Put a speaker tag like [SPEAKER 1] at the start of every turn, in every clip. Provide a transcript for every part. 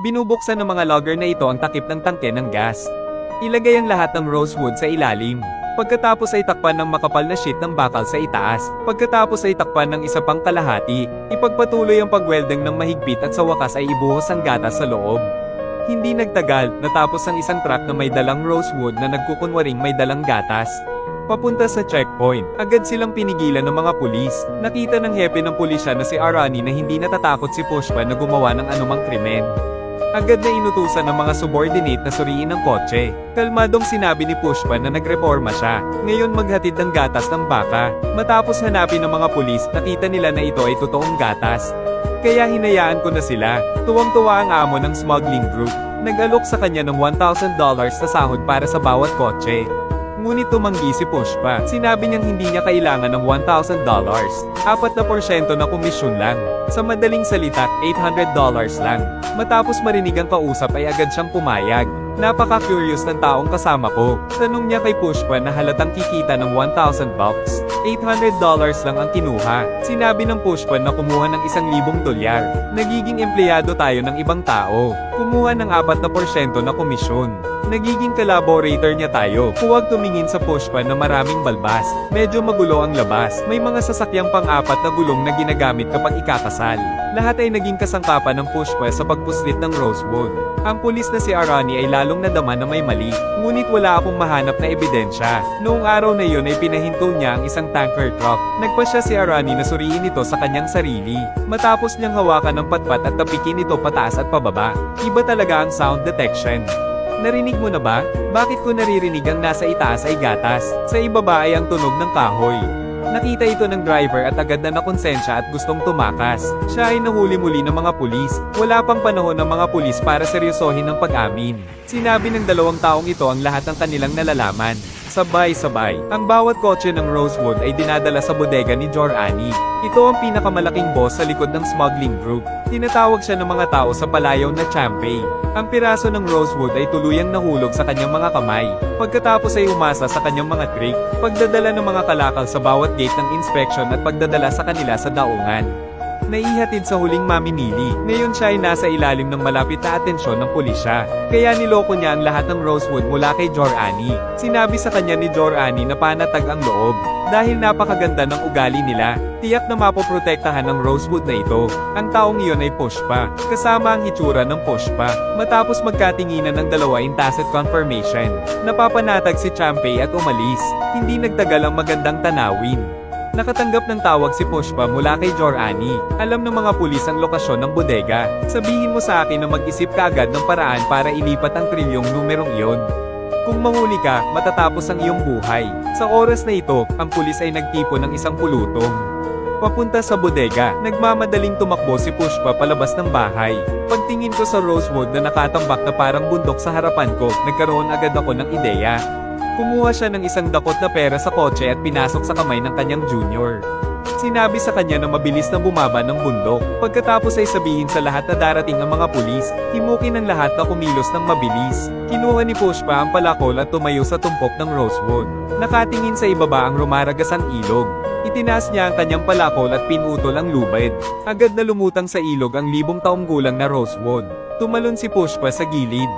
[SPEAKER 1] Binubuksan ng mga logger na ito ang takip ng tangke ng gas. Ilagay ang lahat ng rosewood sa ilalim. Pagkatapos ay takpan ng makapal na sheet ng bakal sa itaas. Pagkatapos ay takpan ng isa pang kalahati. Ipagpatuloy ang pagwelding ng mahigpit at sa wakas ay ibuhos ang gatas sa loob. Hindi nagtagal, natapos ang isang truck na may dalang rosewood na nagkukunwaring may dalang gatas. Papunta sa checkpoint, agad silang pinigilan ng mga pulis. Nakita ng hepe ng pulisya na si Arani na hindi natatakot si Pushpa na gumawa ng anumang krimen. Agad na inutusan ng mga subordinate na suriin ang kotse. Kalmadong sinabi ni Pushpa na nagreforma siya. Ngayon maghatid ng gatas ng baka. Matapos hanapin ng mga pulis, nakita nila na ito ay totoong gatas. Kaya hinayaan ko na sila. Tuwang-tuwa ang amo ng smuggling group. Nag-alok sa kanya ng $1,000 sa sahod para sa bawat kotse. Ngunit tumanggi si Pushpa. Sinabi niyang hindi niya kailangan ng $1,000. Apat na porsyento na komisyon lang. Sa madaling salita, $800 lang. Matapos marinig ang kausap ay agad siyang pumayag. Napaka-curious ng taong kasama ko. Tanong niya kay Pushpa na halatang kikita ng 1,000 bucks. $800 lang ang kinuha. Sinabi ng Pushpa na kumuha ng isang libong dolyar. Nagiging empleyado tayo ng ibang tao. Kumuha ng 4 na porsyento na komisyon. Nagiging collaborator niya tayo. Huwag tumingin sa Pushpa na maraming balbas. Medyo magulo ang labas. May mga sasakyang pang-apat na gulong na ginagamit kapag ikakasal. Lahat ay naging kasangkapan ng Pushpa sa pagpuslit ng Rosewood. Ang pulis na si Arani ay lalong nadama na may mali, ngunit wala akong mahanap na ebidensya. Noong araw na iyon ay pinahinto niya ang isang tanker truck. Nagpa siya si Arani na suriin ito sa kanyang sarili. Matapos niyang hawakan ng patpat at tapikin ito pataas at pababa. Iba talaga ang sound detection. Narinig mo na ba? Bakit ko naririnig ang nasa itaas ay gatas? Sa ibaba ay ang tunog ng kahoy. Nakita ito ng driver at agad na nakonsensya at gustong tumakas. Siya ay nahuli muli ng mga pulis. Wala pang panahon ng mga pulis para seryosohin ang pag-amin. Sinabi ng dalawang taong ito ang lahat ng kanilang nalalaman. Sabay-sabay, ang bawat kotse ng Rosewood ay dinadala sa bodega ni Jorani. Ito ang pinakamalaking boss sa likod ng smuggling group. Tinatawag siya ng mga tao sa palayaw na Champay. Ang piraso ng Rosewood ay tuluyang nahulog sa kanyang mga kamay. Pagkatapos ay umasa sa kanyang mga trick, pagdadala ng mga kalakal sa bawat gate ng inspection at pagdadala sa kanila sa daungan. Naihatid sa huling maminili. Ngayon siya ay nasa ilalim ng malapit na atensyon ng pulisya. Kaya niloko niya ang lahat ng Rosewood mula kay Jorani. Sinabi sa kanya ni Jorani na panatag ang loob. Dahil napakaganda ng ugali nila, tiyak na mapoprotektahan ng Rosewood na ito. Ang taong iyon ay Pushpa, kasama ang hitsura ng Pushpa. Matapos magkatinginan ng dalawa in tacit confirmation, napapanatag si Champay at umalis. Hindi nagtagal ang magandang tanawin. Nakatanggap ng tawag si Pushpa mula kay Jorani. Alam ng mga pulis ang lokasyon ng bodega. Sabihin mo sa akin na mag-isip ka agad ng paraan para ilipat ang trilyong numerong iyon. Kung mahuli ka, matatapos ang iyong buhay. Sa oras na ito, ang pulis ay nagtipo ng isang pulutong. Papunta sa bodega, nagmamadaling tumakbo si Pushpa palabas ng bahay. Pagtingin ko sa Rosewood na nakatambak na parang bundok sa harapan ko, nagkaroon agad ako ng ideya. Kumuha siya ng isang dakot na pera sa kotse at pinasok sa kamay ng kanyang junior. Sinabi sa kanya na mabilis na bumaba ng bundok. Pagkatapos ay sabihin sa lahat na darating ang mga pulis, himukin ang lahat na kumilos ng mabilis. Kinuha ni Pushpa ang palakol at tumayo sa tumpok ng Rosewood. Nakatingin sa ibaba ang rumaragasang ilog. Itinaas niya ang kanyang palakol at pinutol ang lubid. Agad na lumutang sa ilog ang libong taong gulang na Rosewood. Tumalon si Pushpa sa gilid.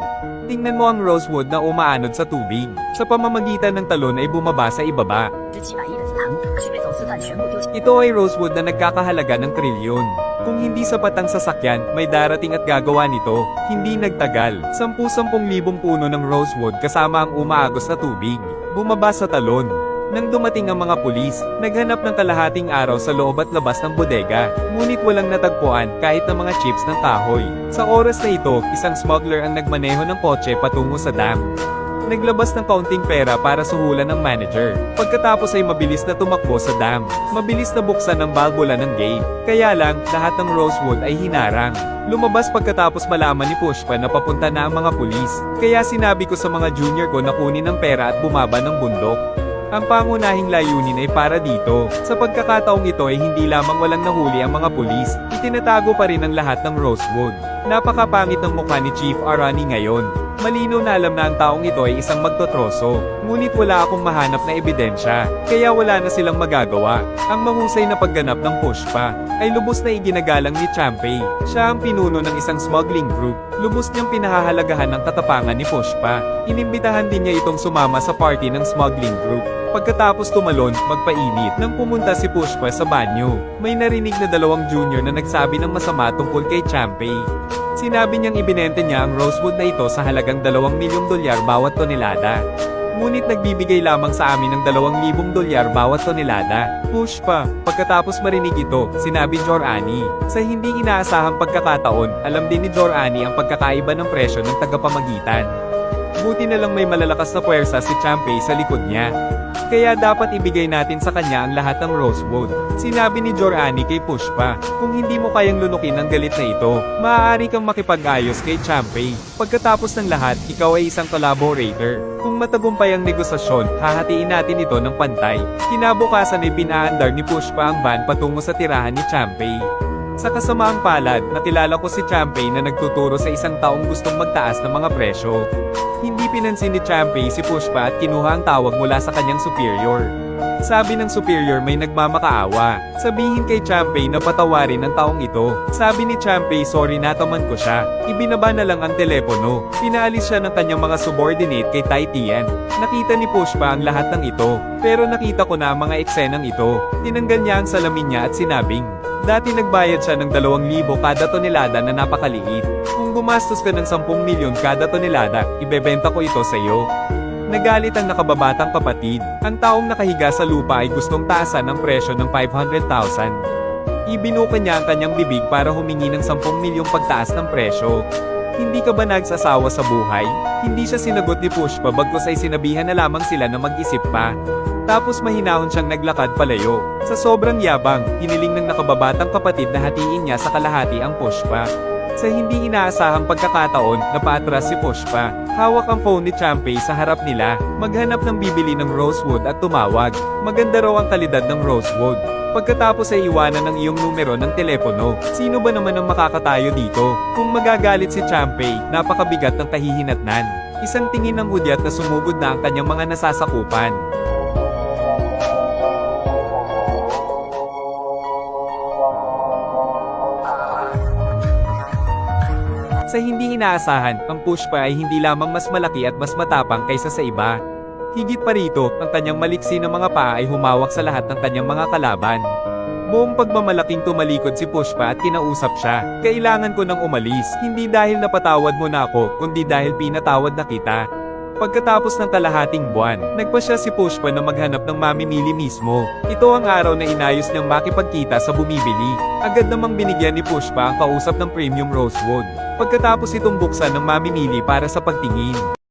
[SPEAKER 1] Tingnan mo ang rosewood na umaanod sa tubig. Sa pamamagitan ng talon ay bumaba sa ibaba. Ito ay rosewood na nagkakahalaga ng trilyon. Kung hindi sapat ang sasakyan, may darating at gagawa nito. Hindi nagtagal, 10-10,000 puno ng rosewood kasama ang umaagos na tubig. Bumaba sa talon. Nang dumating ang mga pulis, naghanap ng kalahating araw sa loob at labas ng bodega, ngunit walang natagpuan kahit na mga chips ng kahoy. Sa oras na ito, isang smuggler ang nagmaneho ng kotse patungo sa dam. Naglabas ng kaunting pera para suhulan ng manager. Pagkatapos ay mabilis na tumakbo sa dam. Mabilis na buksan ng balbula ng gate. Kaya lang, lahat ng Rosewood ay hinarang. Lumabas pagkatapos malaman ni Pushpa na papunta na ang mga pulis. Kaya sinabi ko sa mga junior ko na kunin ang pera at bumaba ng bundok. Ang pangunahing layunin ay para dito. Sa pagkakataong ito ay hindi lamang walang nahuli ang mga pulis, itinatago pa rin ang lahat ng Rosewood. Napakapangit ng mukha ni Chief Arani ngayon. Malino na alam na ang taong ito ay isang magtotroso. Ngunit wala akong mahanap na ebidensya, kaya wala na silang magagawa. Ang mahusay na pagganap ng Pushpa, ay lubos na iginagalang ni Champey. Siya ang pinuno ng isang smuggling group. Lubos niyang pinahahalagahan ng katapangan ni Pushpa. Inimbitahan din niya itong sumama sa party ng smuggling group. Pagkatapos tumalon, magpainit, nang pumunta si Pushpa sa banyo. May narinig na dalawang junior na nagsabi ng masama tungkol kay Champey. Sinabi niyang ibinente niya ang rosewood na ito sa halagang 2 milyong dolyar bawat tonelada. Ngunit nagbibigay lamang sa amin ng 2,000 dolyar bawat tonelada. Push pa. Pagkatapos marinig ito, sinabi Jorani. Sa hindi inaasahang pagkakataon, alam din ni Jorani ang pagkakaiba ng presyo ng tagapamagitan. Buti na lang may malalakas na puwersa si Champey sa likod niya. Kaya dapat ibigay natin sa kanya ang lahat ng rosewood. Sinabi ni Jorani kay Pushpa, kung hindi mo kayang lunukin ang galit na ito, maaari kang makipag-ayos kay Champey. Pagkatapos ng lahat, ikaw ay isang collaborator. Kung matagumpay ang negosasyon, hahatiin natin ito ng pantay. Kinabukasan ay pinaandar ni Pushpa ang van patungo sa tirahan ni Champey. Sa kasamaang palad, nakilala ko si Champey na nagtuturo sa isang taong gustong magtaas ng mga presyo. Hindi pinansin ni Champey si Pushpa at kinuha ang tawag mula sa kanyang superior. Sabi ng superior may nagmamakaawa. Sabihin kay Champey na patawarin ang taong ito. Sabi ni Champey sorry nataman ko siya. Ibinaba na lang ang telepono. Pinaalis siya ng kanyang mga subordinate kay Tai Tian. Nakita ni Pushpa ang lahat ng ito. Pero nakita ko na ang mga eksenang ito. Tinanggal niya ang salamin niya at sinabing, Dati nagbayad siya ng 2,000 kada tonelada na napakaliit. Kung gumastos ka ng 10 milyon kada tonelada, ibebenta ko ito sa iyo. Nagalit ang nakababatang kapatid. Ang taong nakahiga sa lupa ay gustong taasan ng presyo ng 500,000. Ibinuka niya ang kanyang bibig para humingi ng 10 milyong pagtaas ng presyo. Hindi ka ba nagsasawa sa buhay? Hindi siya sinagot ni Pushpa bagkus ay sinabihan na lamang sila na mag-isip pa. Tapos mahinahon siyang naglakad palayo. Sa sobrang yabang, hiniling ng nakababatang kapatid na hatiin niya sa kalahati ang Pushpa. Sa hindi inaasahang pagkakataon, napaatras si Pushpa. Hawak ang phone ni Champey sa harap nila, maghanap ng bibili ng rosewood at tumawag. Maganda raw ang kalidad ng rosewood. Pagkatapos ay iwanan ng iyong numero ng telepono. Sino ba naman ang makakatayo dito? Kung magagalit si Champey, napakabigat ng kahihinatnan. Isang tingin ng hudyat na sumugod na ang kanyang mga nasasakupan. Inaasahan, ang Pushpa ay hindi lamang mas malaki at mas matapang kaysa sa iba. Higit pa rito, ang kanyang maliksi na mga paa ay humawak sa lahat ng kanyang mga kalaban. Buong pagmamalaking tumalikod si Pushpa at kinausap siya. Kailangan ko nang umalis, hindi dahil napatawad mo na ako, kundi dahil pinatawad na kita. Pagkatapos ng kalahating buwan, nagpa siya si Pushpa na maghanap ng mamimili mismo. Ito ang araw na inayos niyang makipagkita sa bumibili. Agad namang binigyan ni Pushpa ang kausap ng premium rosewood. Pagkatapos itong buksan ng mamimili para sa pagtingin.